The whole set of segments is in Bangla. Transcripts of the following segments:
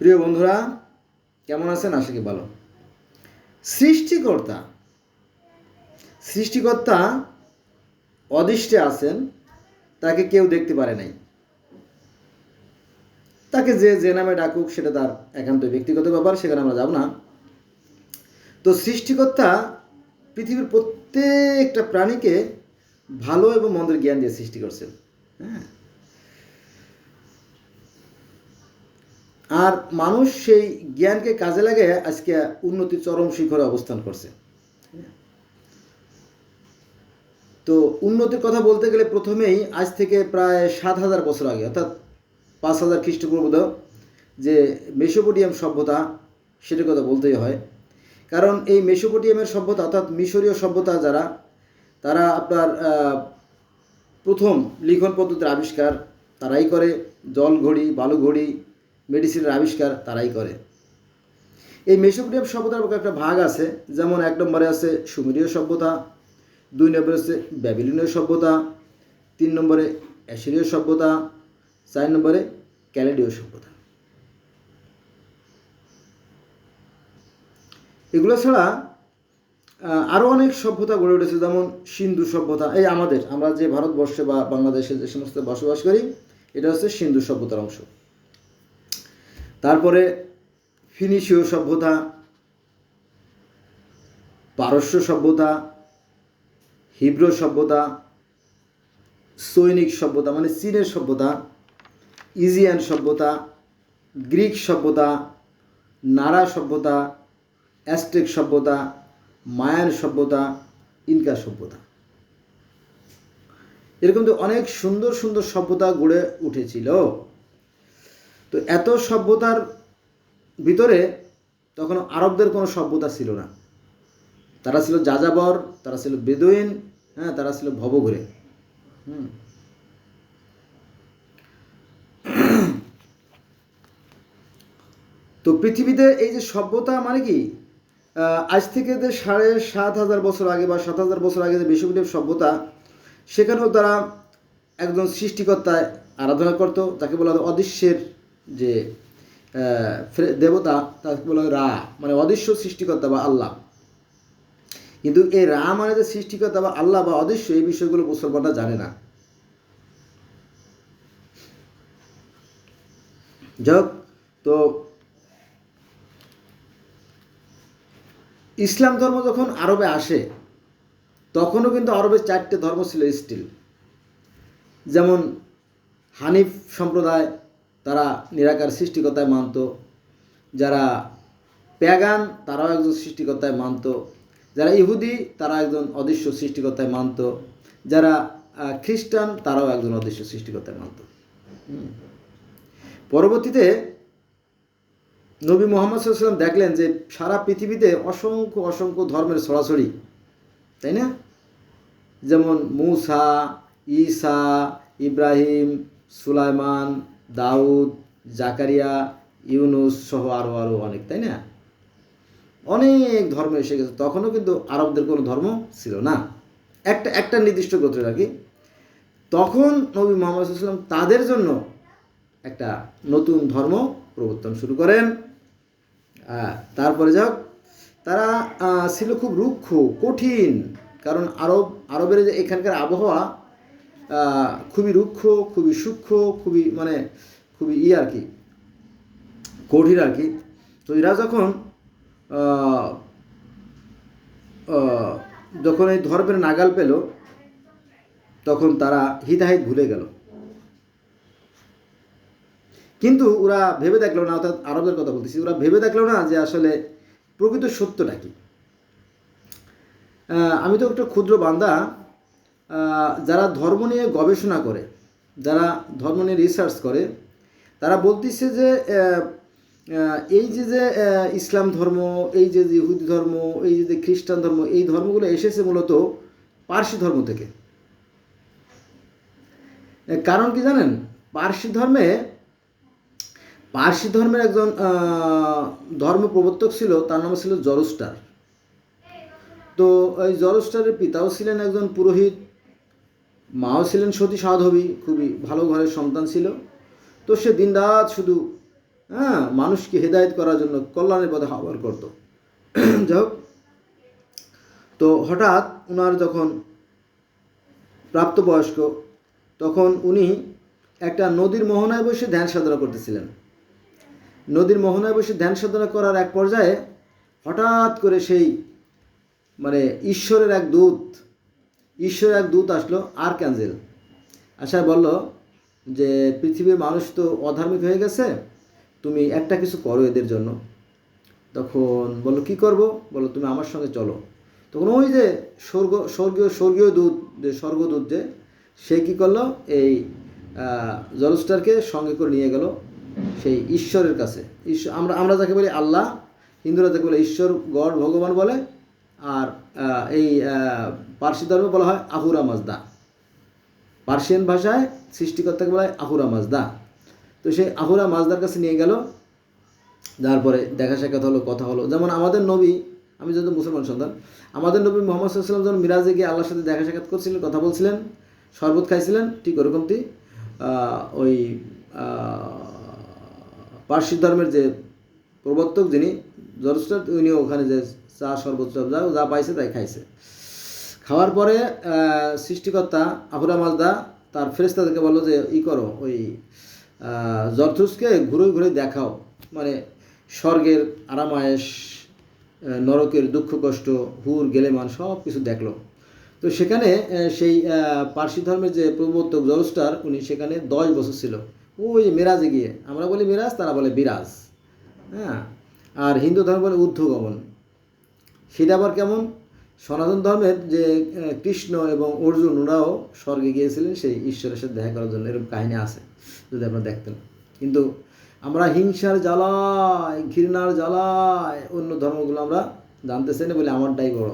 প্রিয় বন্ধুরা, কেমন আছেন? আশা কি ভালো। সৃষ্টিকর্তা সৃষ্টিকর্তা অদৃষ্টে আছেন, তাকে কেউ দেখতে পারে নাই। তাকে যে যে নামে ডাকুক, সেটা তার একান্ত ব্যক্তিগত ব্যাপার, সেখানে আমরা যাব না। তো সৃষ্টিকর্তা পৃথিবীর প্রত্যেকটা প্রাণীকে ভালো এবং মন্দের জ্ঞান দিয়ে সৃষ্টি করছেন। হ্যাঁ? আর মানুষ সেই জ্ঞানকে কাজে লাগে আজকে উন্নতি চরম শিখরে অবস্থান করছে। তো উন্নতির কথা বলতে গেলে প্রথমেই আজ থেকে প্রায় সাত হাজার বছর আগে, অর্থাৎ পাঁচ হাজার খ্রিস্টপূর্বাব্দ, যে মেসোপোটিয়াম সভ্যতা, সেটার কথা বলতেই হয়। কারণ এই মেসোপোটিয়ামের সভ্যতা, অর্থাৎ মিশরীয় সভ্যতা যারা, তারা আপনার প্রথম লিখন পদ্ধতির আবিষ্কার তারাই করে। জল ঘড়ি বালু ঘড়ি মেডিসিনের আবিষ্কার তারাই করে। এই মেসোপোটিয়াম সভ্যতার একটা ভাগ আছে, যেমন এক নম্বরে আছে সুমেরীয় সভ্যতা, দুই নম্বরে আছে ব্যাবিলনীয় সভ্যতা, তিন নম্বরে অ্যাসিরীয় সভ্যতা, চার নম্বরে ক্যালেডীয় সভ্যতা। এগুলো ছাড়া আরও অনেক সভ্যতা গড়ে উঠেছে, যেমন সিন্ধু সভ্যতা। এই আমাদের, আমরা যে ভারতবর্ষে বা বাংলাদেশে যে সমস্ত বসবাস করি, এটা হচ্ছে সিন্ধু সভ্যতার অংশ। তারপরে ফিনিশীয় সভ্যতা, পারস্য সভ্যতা, হিব্রো সভ্যতা, সৈনিক সভ্যতা মানে চীনের সভ্যতা, ইজিয়ান সভ্যতা, গ্রিক সভ্যতা, নারা সভ্যতা, অ্যাস্টেক সভ্যতা, মায়ান সভ্যতা, ইনকা সভ্যতা। এরকম তো অনেক সুন্দর সুন্দর সভ্যতা গড়ে উঠেছিল। তো এত সভ্যতার ভিতরে তখন আরবদের কোনো সভ্যতা ছিল না। তারা ছিল যাযাবর, তারা ছিল বেদুইন হ্যাঁ তারা ছিল ভবঘুরে। হুম। তো পৃথিবীতে এই যে সভ্যতা মানে কি? আজ থেকে যে সাড়ে সাত হাজার বছর আগে বা সাত হাজার বছর আগে যে বিশ্ববিদ্যালয় সভ্যতা, সেখানেও তারা একজন সৃষ্টিকর্তায় আরাধনা করত তাকে বলা হতো অদৃশ্যের যে দেবতা তাকে বলা হয় রা মানে অদৃশ্য সৃষ্টিকর্তা বা আল্লাহ। কিন্তু এই রা মানে যে সৃষ্টিকর্তা বা আল্লাহ বা অদৃশ্য, এই বিষয়গুলো মুসলমানরা জানে না। যাক তো ইসলাম ধর্ম যখন আরবে আসে, তখনও কিন্তু আরবের চারটে ধর্ম ছিল স্টিল যেমন হানিফ সম্প্রদায় তারা নিরাকার সৃষ্টিকর্তায় মানত। যারা প্যাগান, তারাও একজন সৃষ্টিকর্তায় মানত। যারা ইহুদি তারা একজন অদৃশ্য সৃষ্টিকর্তায় মানত। যারা খ্রিস্টান, তারাও একজন অদৃশ্য সৃষ্টিকর্তায় মানত। পরবর্তীতে নবী মোহাম্মদ সাল্লাম দেখলেন যে সারা পৃথিবীতে অসংখ্য অসংখ্য ধর্মের ছড়াছড়ি তাই না? যেমন মুসা, ঈসা, ইব্রাহিম, সুলাইমান দাউদ, জাকারিয়া, ইউনুস সহ আরও আরও অনেক, তাই না? অনেক ধর্ম এসে গেছে, তখনও কিন্তু আরবদের কোনো ধর্ম ছিল না। একটা একটা নির্দিষ্ট গোত্রের আর কি। তখন নবী মোহাম্মদ সাল্লাম তাদের জন্য একটা নতুন ধর্ম প্রবর্তন শুরু করেন। তারপরে যাক তারা ছিল খুব রুক্ষ, কঠিন, কারণ আরব, আরবের যে এখানকার আবহাওয়া খুবই রুক্ষ, খুবই সূক্ষ্ম, খুবই মানে খুবই ই আর কি, কঠিন আর কি। তো এরা যখন যখন এই ধর্মের নাগাল পেল, তখন তারা হিতাহিত ভুলে গেল। কিন্তু ওরা ভেবে দেখল না, অর্থাৎ আরবের কথা বলতেছি, ওরা ভেবে দেখল না যে আসলে প্রকৃত সত্যটা কি। আমি তো একটা ক্ষুদ্র বান্দা যারা ধর্ম নিয়ে গবেষণা করে, যারা ধর্ম নিয়ে রিসার্চ করে, তারা বলতেছে যে এই যে যে ইসলাম ধর্ম, এই যে যে ইহুদি ধর্ম, এই যে যে খ্রিস্টান ধর্ম, এই ধর্মগুলো এসেছে মূলত পার্সি ধর্ম থেকে। কারণ কি জানেন? পার্সি ধর্মে, পার্সি ধর্মের একজন ধর্ম প্রবর্তক ছিল, তার নাম ছিল জরস্টার। তো এই জরস্টারের পিতাও ছিলেন একজন পুরোহিত মাও ছিলেন সতী সাধবী, খুবই ভালো ঘরের সন্তান ছিল। তো সে দিনরাত শুধু হ্যাঁ মানুষকে হেদায়েত করার জন্য কল্যাণের পথে আহ্বান করতো। যাই হোক, তো হঠাৎ ওনার যখন প্রাপ্তবয়স্ক, তখন উনি একটা নদীর মোহনায় বসে ধ্যান সাধনা করতেছিলেন। নদীর মোহনায় বসে ধ্যান সাধনা করার এক পর্যায়ে হঠাৎ করে সেই মানে ঈশ্বরের এক দূত ঈশ্বরের এক দূত আসলো আর ক্যান্সেল আশায় বলল যে, পৃথিবীর মানুষ তো অধার্মিক হয়ে গেছে, তুমি একটা কিছু করো এদের জন্য। তখন বলল, কি করব? বলো তুমি আমার সঙ্গে চলো। তখন ওই যে স্বর্গ, স্বর্গীয় স্বর্গীয় দূত, যে স্বর্গদূত যে, সে কী করল? এই জলস্টারকে সঙ্গে করে নিয়ে গেল সেই ঈশ্বরের কাছে। ঈশ্বর আমরা আমরা যাকে বলি আল্লাহ, হিন্দুরা যাকে বলে ঈশ্বর, গড, ভগবান বলে, আর এই পার্সি ধর্মে বলা হয় আহুরা মাজদা। পার্সিয়ান ভাষায় সৃষ্টিকর্তাকে বলা হয় আহুরা মাজদা। তো সেই আহুরা মাজদার কাছে নিয়ে গেল, তারপরে দেখা সাক্ষাৎ হলো, কথা হলো। যেমন আমাদের নবী, আমি যেহেতু মুসলমান সন্তান, আমাদের নবী মোহাম্মদ সাল্লাম যখন মিরাজে গিয়ে আল্লাহর সাথে দেখা সাক্ষাৎ করছিলেন, কথা বলছিলেন, শরবত খাইছিলেন, ঠিক ওরকমটি ওই পার্সি ধর্মের যে প্রবর্তক যিনি জরস্টার উনিও ওখানে যে চা, শরবত যা যা পাইছে তাই খাইছে। খাওয়ার পরে সৃষ্টিকর্তা আহুরা মাজদা তার ফেরেস্তাদেরকে বলল যে, ই করো, ওই জর্থুসকে ঘুরে ঘুরে দেখাও। মানে স্বর্গের আরামায়েশ নরকের দুঃখ কষ্ট, হুর, গেলেমান সব কিছু দেখল। তো সেখানে সেই পার্সি ধর্মের যে প্রবর্তক জলস্টার উনি সেখানে দশ বছর ছিল। ওই মেরাজে গিয়ে, আমরা বলি মেরাজ, তারা বলে বিরাজ। হ্যাঁ? আর হিন্দু ধর্ম বলে ঊর্ধ্বগমন। সেটা আবার কেমন? সনাতন ধর্মের যে কৃষ্ণ এবং অর্জুন ওরাও স্বর্গে গিয়েছিলেন, সেই ঈশ্বরের সাথে দেখা করার জন্য এরকম কাহিনী আছে, যদি আপনারা দেখতেন। কিন্তু আমরা হিংসার জ্বালায়, ঘৃণার জ্বালায় অন্য ধর্মগুলো আমরা জানতে চাই না বলে আমারটাই বড়।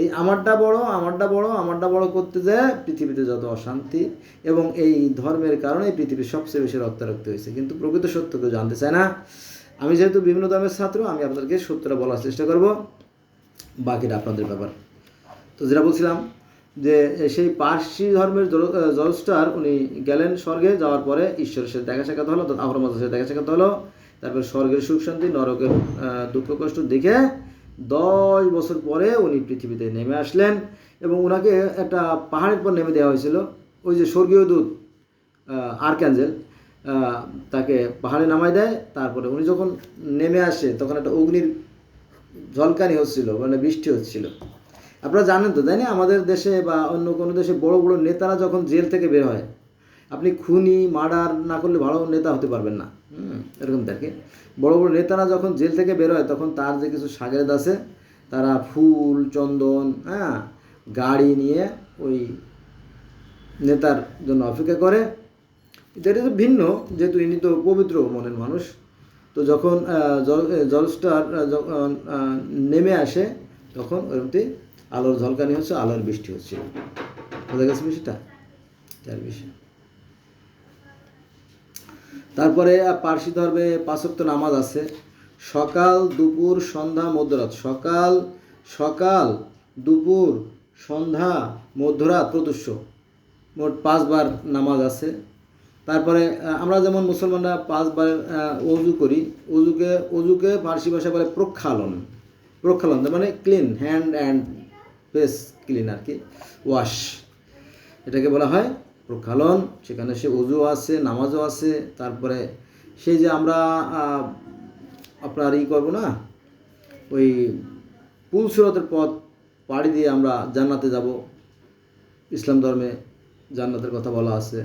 এই আমারটা বড় আমারটা বড় আমারটা বড় করতে যায় পৃথিবীতে যত অশান্তি এবং এই ধর্মের কারণে পৃথিবীর সবচেয়ে বেশি রক্তারক্ত হয়েছে। কিন্তু প্রকৃত সত্য কেউ জানতে চায় না। আমি যেহেতু বিভিন্ন ধর্মের ছাত্র, আমি আপনাদেরকে সত্যটা বলার চেষ্টা করব। বাকিটা আপনাদের ব্যাপার। তো যেটা বলছিলাম যে, সেই পার্সি ধর্মের জলস্টার উনি গেলেন স্বর্গে, যাওয়ার পরে ঈশ্বরের সাথে দেখা সাক্ষাৎ হলো আহরমাজের সাথে দেখা সাক্ষাৎ হলো, তারপর স্বর্গের সুখ শান্তি, নরকের দুঃখ কষ্ট দেখে দশ বছর পরে উনি পৃথিবীতে নেমে আসলেন এবং ওনাকে একটা পাহাড়ের পর নেমে দেওয়া হয়েছিল। ওই যে স্বর্গীয় দূত আর্ক্যাঞ্জেল তাকে পাহাড়ে নামাই দেয়, তারপরে উনি যখন নেমে আসে, তখন একটা অগ্নির ঝলকানি হচ্ছিল মানে বৃষ্টি হচ্ছিল। আপনারা জানেন তো, তাই না? আমাদের দেশে বা অন্য কোনো দেশে বড় বড় নেতারা যখন জেল থেকে বের হয়, আপনি খুনি, মার্ডার না করলে ভালো নেতা হতে পারবেন না। এরকম দেখে। বড় বড় নেতারা যখন জেল থেকে বের হয়, তখন তার যে কিছু সাগরেদ আছে, তারা ফুল, চন্দন হ্যাঁ গাড়ি নিয়ে ওই নেতার জন্য অপেক্ষা করে। এটা তো ভিন্ন, যেহেতু ইনি তো পবিত্র মনের মানুষ। তো যখন জল জলস্টার যখন নেমে আসে, তখন ওরমতি আলোর ঝলকানি হচ্ছে, আলোর বৃষ্টি হচ্ছে। বোঝা গেছে বিষয়টা? তার বিষয় তারপরে পার্সি ধর্মে পাঁচক্ত নামাজ আছে। সকাল, দুপুর, সন্ধ্যা, মধ্যরাত। সকাল সকাল, দুপুর, সন্ধ্যা, মধ্যরাত প্রদুষ্য। মোট পাঁচবার নামাজ আছে। তারপরে আমরা যেমন মুসলমানরা পাঁচবার অজু করি অজুকে অজুকে ফার্সি ভাষায় বলে প্রক্ষালন। প্রক্ষালন মানে clean hand and face clean আর কি ওয়াশ এটাকে বলা হয় প্রক্ষালন, সেখানে সে অজু আছে, নামাজও আছে, তারপরে সেই যে আমরা আপনার ই করব না, ওই পুলসুরতের পথ পাড়ি দিয়ে আমরা জান্নাতে যাব। ইসলাম ধর্মে জান্নাতের কথা বলা আছে।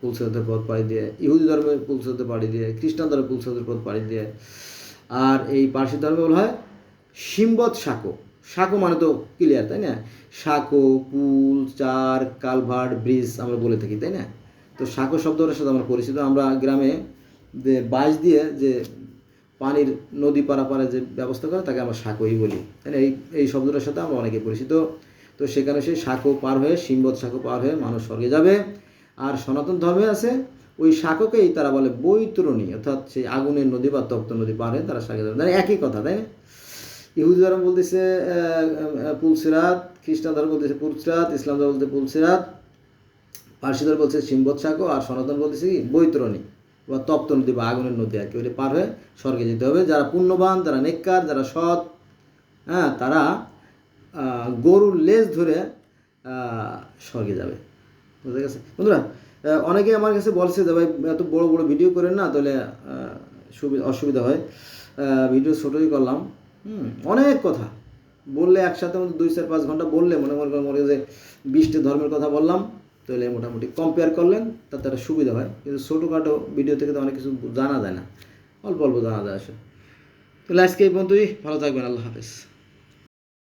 পুলসরতের পথ পাড়ি দিয়ে, ইহুদি ধর্মে পুলসরতের পাড়ি দিয়ে, খ্রিস্টান ধর্মে পুলসরতের পথ পাড়ি দিয়ে। আর এই পার্সি ধর্মে বলা হয় সিম্বত সাঁকো। সাঁকো মানে তো ক্লিয়ার তাই না? সাঁকো, পুল, চার, কালভার্ট, ব্রিজ আমরা বলে থাকি, তাই না? তো সাঁকো শব্দটার সাথে আমরা পরিচিত। আমরা গ্রামে যে বাঁশ দিয়ে যে পানির নদী পারাপারে যে ব্যবস্থা করে, তাকে আমরা সাঁকোই বলি, তাই না? এই এই শব্দটার সাথে আমরা অনেকে পরিচিত। তো সেখানে সেই সাঁকো পার হয়ে সিম্বত সাঁকো পার হয়ে মানুষ স্বর্গে যাবে। সনাতন ধর্মে আছে, ওই সাঁকোকেই তারা বলে বৈতরণী, অর্থাৎ সেই আগুনের নদী বা তপ্ত নদী পার হয়ে তারা স্বর্গে যাবে মানে একই কথা, তাই না? ইহুদি ধর্ম বলতেছে পুলসিরাত খ্রিস্টান ধর্ম বলতেছে পুলসিরাত ইসলাম ধর্ম বলতে পুলসিরাত পার্সি ধর্ম বলছে সিম্বত সাঁকো আর সনাতন বলতেছে কি বৈতরণী বা তপ্ত নদী বা আগুনের নদী আর কি ওইটা পার হয়ে স্বর্গে যেতে হবে। যারা পুণ্যবান, যারা নেককার, যারা সৎ হ্যাঁ তারা গরুর লেজ ধরে স্বর্গে যাবে। বুঝতে গেছে? বন্ধুরা অনেকে আমার কাছে বলছে যে, ভাই, এত বড় বড় ভিডিও করেন না, তাহলে সুবিধা অসুবিধা হয়। ভিডিও ছোটোই করলাম। হুম, অনেক কথা। বললে একসাথে দুই চার পাঁচ ঘণ্টা বললে মনে মনে করেন মনে যে, বিশটি ধর্মের কথা বললাম, তাহলে মোটামুটি কম্পেয়ার করলেন, তাতে একটা সুবিধা হয়। কিন্তু ছোটোখাটো ভিডিও থেকে তো অনেক কিছু জানা যায় না। অল্প অল্প জানা যায় আসলে। তাহলে আজকে এই পর্যন্তই। ভালো থাকবেন। আল্লাহ হাফেজ।